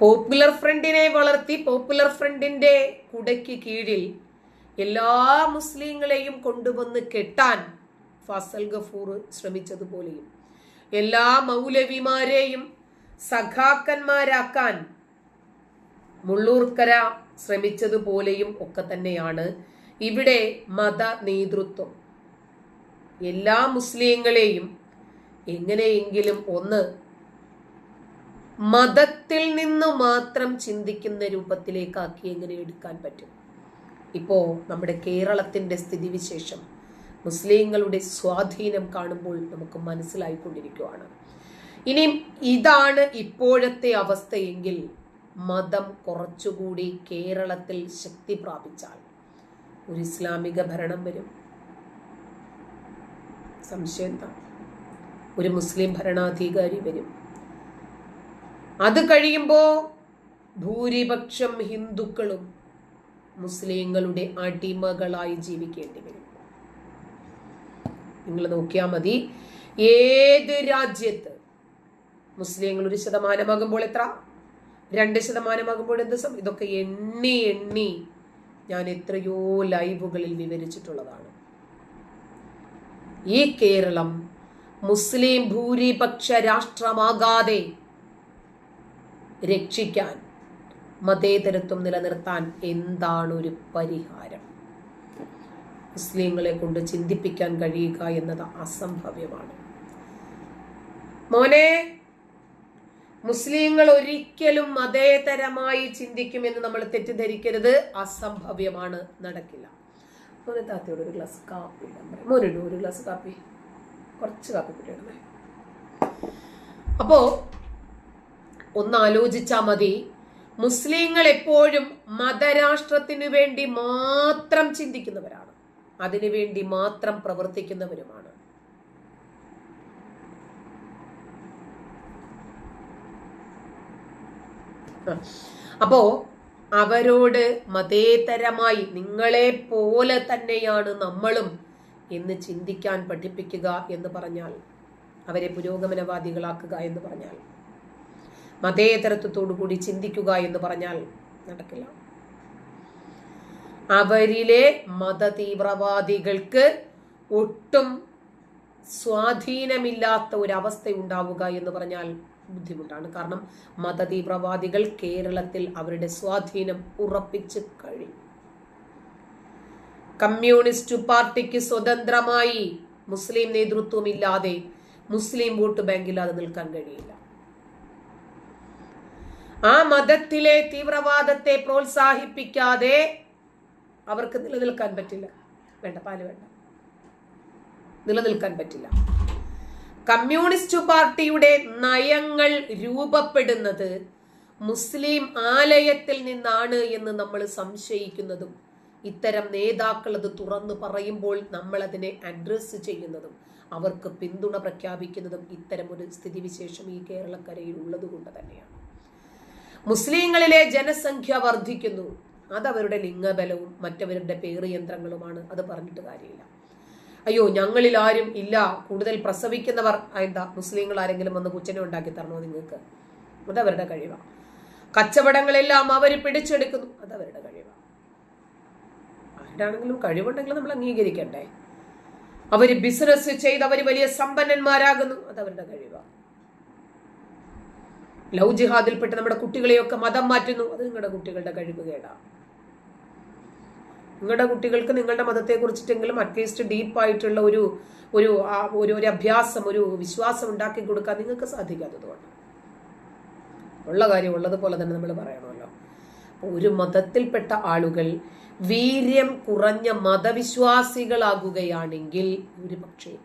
Popular ഫ്രണ്ടിനെ വളർത്തി popular ഫ്രണ്ടിന്റെ കുടയ്ക്ക് കീഴിൽ എല്ലാ മുസ്ലിങ്ങളെയും കൊണ്ടുവന്ന് കെട്ടാൻ ഫസൽ ഗഫൂർ ശ്രമിച്ചതുപോലെയും എല്ലാ മൗലവിമാരെയും സഖാക്കന്മാരാക്കാൻ മുള്ളൂർക്കര ശ്രമിച്ചതുപോലെയും ഒക്കെ തന്നെയാണ് ഇവിടെ മത നേതൃത്വം. എല്ലാ മുസ്ലിങ്ങളെയും എങ്ങനെയെങ്കിലും ഒന്ന് മതത്തിൽ നിന്ന് മാത്രം ചിന്തിക്കുന്ന രൂപത്തിലേക്കാക്കി എങ്ങനെ എടുക്കാൻ പറ്റും? ഇപ്പോൾ നമ്മുടെ കേരളത്തിന്റെ സ്ഥിതിവിശേഷം മുസ്ലിങ്ങളുടെ സ്വാധീനം കാണുമ്പോൾ നമുക്ക് മനസ്സിലായിക്കൊണ്ടിരിക്കുകയാണ് ഇനിയും ഇതാണ് ഇപ്പോഴത്തെ അവസ്ഥയെങ്കിൽ മതം കുറച്ചുകൂടി കേരളത്തിൽ ശക്തി പ്രാപിച്ചാൽ ഒരു ഇസ്ലാമിക ഭരണം വരും. സംശയം എന്താ? ഒരു മുസ്ലിം ഭരണാധികാരി വരും. അത് കഴിയുമ്പോൾ ഭൂരിപക്ഷം ഹിന്ദുക്കളും മുസ്ലിങ്ങളുടെ അടിമകളായി ജീവിക്കേണ്ടി വരും. നിങ്ങൾ നോക്കിയാൽ മതി. ഏത് രാജ്യത്ത് മുസ്ലിങ്ങൾ ഒരു ശതമാനമാകുമ്പോൾ എത്ര? രണ്ട് ശതമാനമാകുമ്പോൾ എന്ത് സം ഇതൊക്കെ എണ്ണി എണ്ണി ഞാൻ എത്രയോ ലൈവുകളിൽ വിവരിച്ചിട്ടുള്ളതാണ്. ഈ കേരളം മുസ്ലിം ഭൂരിപക്ഷ രാഷ്ട്രമാകാതെ രക്ഷിക്കാൻ മതേതരത്വം നിലനിർത്താൻ എന്താണ് ഒരു പരിഹാരം? മുസ്ലിങ്ങളെ കൊണ്ട് ചിന്തിപ്പിക്കാൻ കഴിയുക എന്നത് അസംഭവ്യമാണ്. മോനെ മുസ്ലിങ്ങൾ ഒരിക്കലും മതേതരമായി ചിന്തിക്കുമെന്ന് നമ്മൾ തെറ്റിദ്ധരിക്കരുത്. അസംഭവ്യമാണ്. നടക്കില്ല. മോനെ താത്തയോട് ഒരു ഗ്ലാസ് കാപ്പി മോനോട് ഒരു ഗ്ലാസ് കാപ്പി. കുറച്ച് കാപ്പി കുട്ടിയിടണേ അപ്പോ ഒന്ന് ആലോചിച്ചാൽ മതി. മുസ്ലിങ്ങൾ എപ്പോഴും മതരാഷ്ട്രത്തിനു വേണ്ടി മാത്രം ചിന്തിക്കുന്നവരാണ്. അതിനുവേണ്ടി മാത്രം പ്രവർത്തിക്കുന്നവരുമാണ്. അപ്പോ അവരോട് മതേതരമായി നിങ്ങളെ പോലെ തന്നെയാണ് നമ്മളും എന്ന് ചിന്തിക്കാൻ പഠിപ്പിക്കുക എന്ന് പറഞ്ഞാൽ അവരെ പുരോഗമനവാദികളാക്കുക എന്ന് പറഞ്ഞാൽ മതേതരത്വത്തോടു കൂടി ചിന്തിക്കുക എന്ന് പറഞ്ഞാൽ നടക്കില്ല. അവരിലെ മത തീവ്രവാദികൾക്ക് ഒട്ടും സ്വാധീനമില്ലാത്ത ഒരവസ്ഥ ഉണ്ടാവുക എന്ന് പറഞ്ഞാൽ ബുദ്ധിമുട്ടാണ്. കാരണം മത തീവ്രവാദികൾ കേരളത്തിൽ അവരുടെ സ്വാധീനം ഉറപ്പിച്ച് കഴിഞ്ഞു കമ്മ്യൂണിസ്റ്റ് പാർട്ടിക്ക് സ്വതന്ത്രമായി മുസ്ലിം നേതൃത്വമില്ലാതെ മുസ്ലിം വോട്ട് ബാങ്കില്ലാതെ നിൽക്കാൻ കഴിയില്ല. ആ മതത്തിലെ തീവ്രവാദത്തെ പ്രോത്സാഹിപ്പിക്കാതെ അവർക്ക് നിലനിൽക്കാൻ പറ്റില്ല. വേണ്ട പാൽ വേണ്ട. നിലനിൽക്കാൻ പറ്റില്ല. കമ്മ്യൂണിസ്റ്റ് പാർട്ടിയുടെ നയങ്ങൾ രൂപപ്പെടുന്നത് മുസ്ലിം ആലയത്തിൽ നിന്നാണ് എന്ന് നമ്മൾ സംശയിക്കുന്നതും ഇത്തരം നേതാക്കൾ അത് തുറന്നു പറയുമ്പോൾ നമ്മൾ അതിനെ അഡ്രസ് ചെയ്യുന്നതും അവർക്ക് പിന്തുണ പ്രഖ്യാപിക്കുന്നതും ഇത്തരം ഒരു സ്ഥിതിവിശേഷം ഈ കേരളക്കരയിൽ ഉള്ളത് കൊണ്ട് തന്നെയാണ്. മുസ്ലിങ്ങളിലെ ജനസംഖ്യ വർദ്ധിക്കുന്നു. അതവരുടെ ലിംഗബലവും മറ്റവരുടെ പേറ് യന്ത്രങ്ങളുമാണ് അത് പറഞ്ഞിട്ട് കാര്യമില്ല. അയ്യോ ഞങ്ങളിൽ ആരും ഇല്ല. കൂടുതൽ പ്രസവിക്കുന്നവർ എന്താ മുസ്ലിങ്ങൾ ആരെങ്കിലും വന്ന് കുച്ചനെ ഉണ്ടാക്കി തരണോ നിങ്ങൾക്ക്? അതവരുടെ കഴിവാണ് കച്ചവടങ്ങളെല്ലാം അവർ പിടിച്ചെടുക്കുന്നു. അതവരുടെ കഴിവാണ് ആരാണെങ്കിലും കഴിവുണ്ടെങ്കിൽ നമ്മൾ അംഗീകരിക്കണ്ടേ? അവർ ബിസിനസ് ചെയ്ത് അവർ വലിയ സമ്പന്നന്മാരാകുന്നു. അതവരുടെ കഴിവാണ് ലവ് ജിഹാദിൽപ്പെട്ട് നമ്മുടെ കുട്ടികളെയൊക്കെ മതം മാറ്റുന്നു. അത് നിങ്ങളുടെ കുട്ടികളുടെ കഴിവ് കേടാണ് നിങ്ങളുടെ കുട്ടികൾക്ക് നിങ്ങളുടെ മതത്തെ കുറിച്ചിട്ടെങ്കിലും അറ്റ്ലീസ്റ്റ് ഡീപ്പായിട്ടുള്ള ഒരു ഒരു ഒരു ഒരു അഭ്യാസം ഒരു വിശ്വാസം ഉണ്ടാക്കി കൊടുക്കാൻ നിങ്ങൾക്ക് സാധിക്കാത്തതുകൊണ്ട് ഉള്ള കാര്യം ഉള്ളതുപോലെ തന്നെ നമ്മൾ പറയണമല്ലോ. ഒരു മതത്തിൽപ്പെട്ട ആളുകൾ വീര്യം കുറഞ്ഞ മതവിശ്വാസികളാകുകയാണെങ്കിൽ ഒരു പക്ഷേ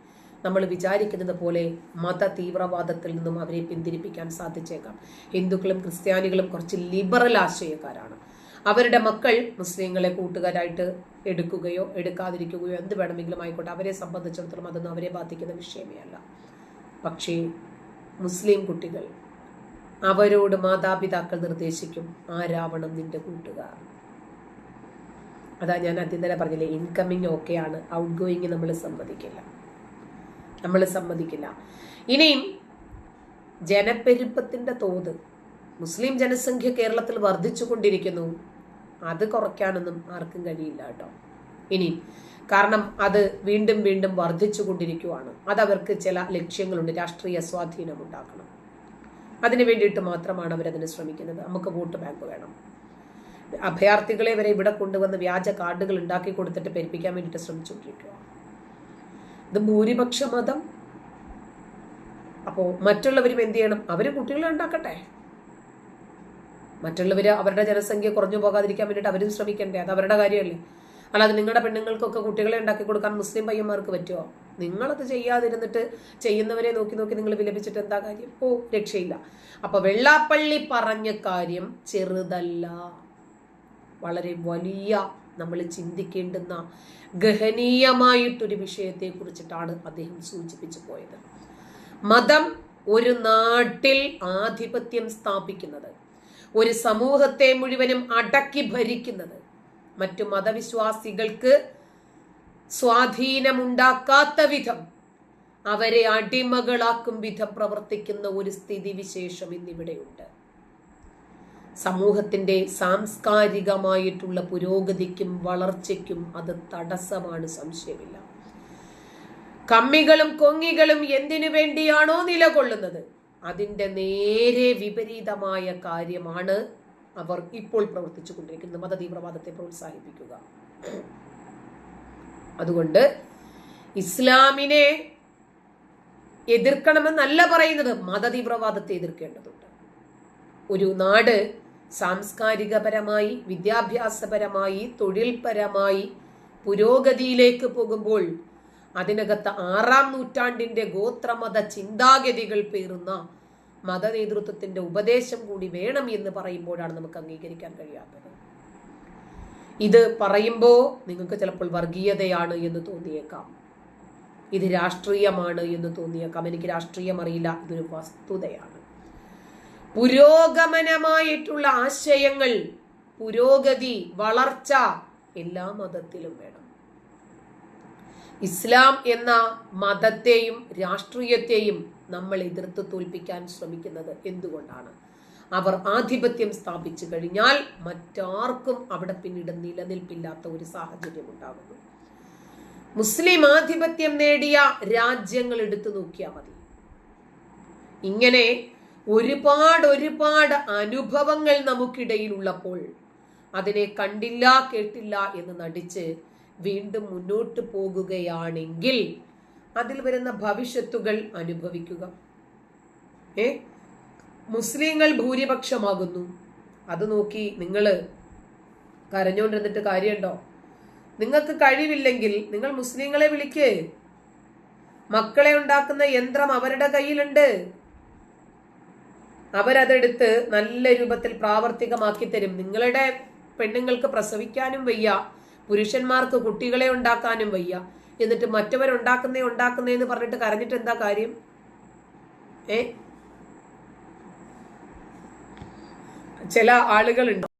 നമ്മൾ വിചാരിക്കുന്നത് പോലെ മത തീവ്രവാദത്തിൽ നിന്നും അവരെ പിന്തിരിപ്പിക്കാൻ സാധിച്ചേക്കാം. ഹിന്ദുക്കളും ക്രിസ്ത്യാനികളും കുറച്ച് ലിബറൽ ആശയക്കാരാണ്. അവരുടെ മക്കൾ മുസ്ലിങ്ങളെ കൂട്ടുകാരായിട്ട് എടുക്കുകയോ എടുക്കാതിരിക്കുകയോ എന്ത് വേണമെങ്കിലും ആയിക്കോട്ടെ അവരെ സംബന്ധിച്ചിടത്തോളം അതൊന്നും അവരെ ബാധിക്കുന്ന വിഷയമേ അല്ല. പക്ഷേ മുസ്ലിം കുട്ടികൾ അവരോട് മാതാപിതാക്കൾ നിർദ്ദേശിക്കും ആരാവണം നിന്റെ കൂട്ടുകാർ? അതാ ഞാൻ ആദ്യം തന്നെ പറഞ്ഞില്ലേ ഇൻകമ്മിങ് ഓക്കെയാണ് ഔട്ട് ഗോയിങ് നമ്മൾ സമ്മതിക്കില്ല. നമ്മൾ സമ്മതിക്കില്ല. ഇനിയും ജനപ്പെരുപ്പത്തിന്റെ തോത് മുസ്ലിം ജനസംഖ്യ കേരളത്തിൽ വർദ്ധിച്ചുകൊണ്ടിരിക്കുന്നു. അത് കുറയ്ക്കാനൊന്നും ആർക്കും കഴിയില്ല കേട്ടോ. ഇനി കാരണം അത് വീണ്ടും വീണ്ടും വർദ്ധിച്ചു കൊണ്ടിരിക്കുവാണ് അതവർക്ക് ചില ലക്ഷ്യങ്ങളുണ്ട്. രാഷ്ട്രീയ സ്വാധീനം ഉണ്ടാക്കണം. അതിനു വേണ്ടിയിട്ട് മാത്രമാണ് അവരതിന് ശ്രമിക്കുന്നത്. നമുക്ക് വോട്ട് ബാങ്ക് വേണം. അഭയാർത്ഥികളെ വരെ ഇവിടെ കൊണ്ടുവന്ന് വ്യാജ കാർഡുകൾ ഉണ്ടാക്കി കൊടുത്തിട്ട് പെരുപ്പിക്കാൻ വേണ്ടിയിട്ട് ശ്രമിച്ചുകൊണ്ടിരിക്കുക ഇത് ഭൂരിപക്ഷ മതം അപ്പോൾ മറ്റുള്ളവരും എന്ത് ചെയ്യണം? അവർ കുട്ടികളെ ഉണ്ടാക്കട്ടെ. മറ്റുള്ളവർ അവരുടെ ജനസംഖ്യ കുറഞ്ഞു പോകാതിരിക്കാൻ വേണ്ടിയിട്ട് അവരും ശ്രമിക്കണ്ടേ? അത് അവരുടെ കാര്യമല്ലേ. അല്ലാതെ നിങ്ങളുടെ പെണ്ണുങ്ങൾക്കൊക്കെ കുട്ടികളെ ഉണ്ടാക്കി കൊടുക്കാൻ മുസ്ലിം പയ്യന്മാർക്ക് പറ്റുമോ നിങ്ങളത് ചെയ്യാതിരുന്നിട്ട് ചെയ്യുന്നവരെ നോക്കി നോക്കി നിങ്ങൾ വിലപിച്ചിട്ട് എന്താ കാര്യം? ഓ രക്ഷയില്ല. അപ്പൊ വെള്ളാപ്പള്ളി പറഞ്ഞ കാര്യം ചെറുതല്ല. വളരെ വലിയ നമ്മൾ ചിന്തിക്കേണ്ടുന്ന ഗഹനീയമായിട്ടൊരു വിഷയത്തെ കുറിച്ചിട്ടാണ് അദ്ദേഹം സൂചിപ്പിച്ചു പോയത്. മതം ഒരു നാട്ടിൽ ആധിപത്യം സ്ഥാപിക്കുന്നത് ഒരു സമൂഹത്തെ മുഴുവനും അടക്കി ഭരിക്കുന്നത് മറ്റു മതവിശ്വാസികൾക്ക് സ്വാധീനമുണ്ടാക്കാത്ത വിധം അവരെ അടിമകളാക്കും വിധം പ്രവർത്തിക്കുന്ന ഒരു സ്ഥിതിവിശേഷം ഇന്നിവിടെയുണ്ട് സമൂഹത്തിന്റെ സാംസ്കാരികമായിട്ടുള്ള പുരോഗതിക്കും വളർച്ചയ്ക്കും അത് തടസ്സമാണ് സംശയമില്ല. കമ്മികളും കൊങ്ങികളും എന്തിനു വേണ്ടിയാണോ നിലകൊള്ളുന്നത്? അതിന്റെ നേരെ വിപരീതമായ കാര്യമാണ് അവർ ഇപ്പോൾ പ്രവർത്തിച്ചു കൊണ്ടിരിക്കുന്നത്. മതതീവ്രവാദത്തെ പ്രോത്സാഹിപ്പിക്കുക. അതുകൊണ്ട് ഇസ്ലാമിനെ എതിർക്കണമെന്നല്ല പറയുന്നത് മതതീവ്രവാദത്തെ എതിർക്കേണ്ടതുണ്ട്. ഒരു നാട് സാംസ്കാരികപരമായി വിദ്യാഭ്യാസപരമായി തൊഴിൽപരമായി പുരോഗതിയിലേക്ക് പോകുമ്പോൾ അതിനകത്ത് ആറാം നൂറ്റാണ്ടിന്റെ ഗോത്രമത ചിന്താഗതികൾ പേറുന്ന മതനേതൃത്വത്തിന്റെ ഉപദേശം കൂടി വേണം എന്ന് പറയുമ്പോഴാണ് നമുക്ക് അംഗീകരിക്കാൻ കഴിയാത്തത്. ഇത് പറയുമ്പോൾ നിങ്ങൾക്ക് ചിലപ്പോൾ വർഗീയതയാണ് എന്ന് തോന്നിയേക്കാം. ഇത് രാഷ്ട്രീയമാണ് എന്ന് തോന്നിയേക്കാം. എനിക്ക് രാഷ്ട്രീയം അറിയില്ല. ഇതൊരു വസ്തുതയാണ്. പുരോഗമനമായിട്ടുള്ള ആശയങ്ങൾ പുരോഗതി വളർച്ച എല്ലാ മതത്തിലും വേണം. ഇസ്ലാം എന്ന മതത്തെയും രാഷ്ട്രീയത്തെയും നമ്മൾ എതിർത്ത് തോൽപ്പിക്കാൻ ശ്രമിക്കുന്നത് എന്തുകൊണ്ടാണ്? അവർ ആധിപത്യം സ്ഥാപിച്ചു കഴിഞ്ഞാൽ മറ്റാർക്കും അവിടെ പിന്നീട് നിലനിൽപ്പില്ലാത്ത ഒരു സാഹചര്യം ഉണ്ടാകുന്നു. മുസ്ലിം ആധിപത്യം നേടിയ രാജ്യങ്ങൾ എടുത്തു നോക്കിയാൽ മതി. ഇങ്ങനെ ഒരുപാട് ഒരുപാട് അനുഭവങ്ങൾ നമുക്കിടയിൽ ഉള്ളപ്പോൾ അതിനെ കണ്ടില്ല കേട്ടില്ല എന്ന് നടിച്ച് വീണ്ടും മുന്നോട്ട് പോകുകയാണെങ്കിൽ അതിൽ വരുന്ന ഭവിഷ്യത്തുകൾ അനുഭവിക്കുക. ഏ? മുസ്ലിങ്ങൾ ഭൂരിപക്ഷമാകുന്നു. അത് നോക്കി നിങ്ങൾ കരഞ്ഞുകൊണ്ടിരുന്നിട്ട് കാര്യമുണ്ടോ? നിങ്ങൾക്ക് കഴിവില്ലെങ്കിൽ നിങ്ങൾ മുസ്ലിങ്ങളെ വിളിക്ക്. മക്കളെ ഉണ്ടാക്കുന്ന യന്ത്രം അവരുടെ കയ്യിലുണ്ട്. അവരതെടുത്ത് നല്ല രൂപത്തിൽ പ്രാവർത്തികമാക്കി തരും. നിങ്ങളുടെ പെണ്ണുങ്ങൾക്ക് പ്രസവിക്കാനും വയ്യ. പുരുഷന്മാർക്ക് കുട്ടികളെ ഉണ്ടാക്കാനും വയ്യ. എന്നിട്ട് മറ്റവരുണ്ടാക്കുന്നേ ഉണ്ടാക്കുന്നേ എന്ന് പറഞ്ഞിട്ട് കരഞ്ഞിട്ട് എന്താ കാര്യം? ഏ? ചില ആളുകളുണ്ട്.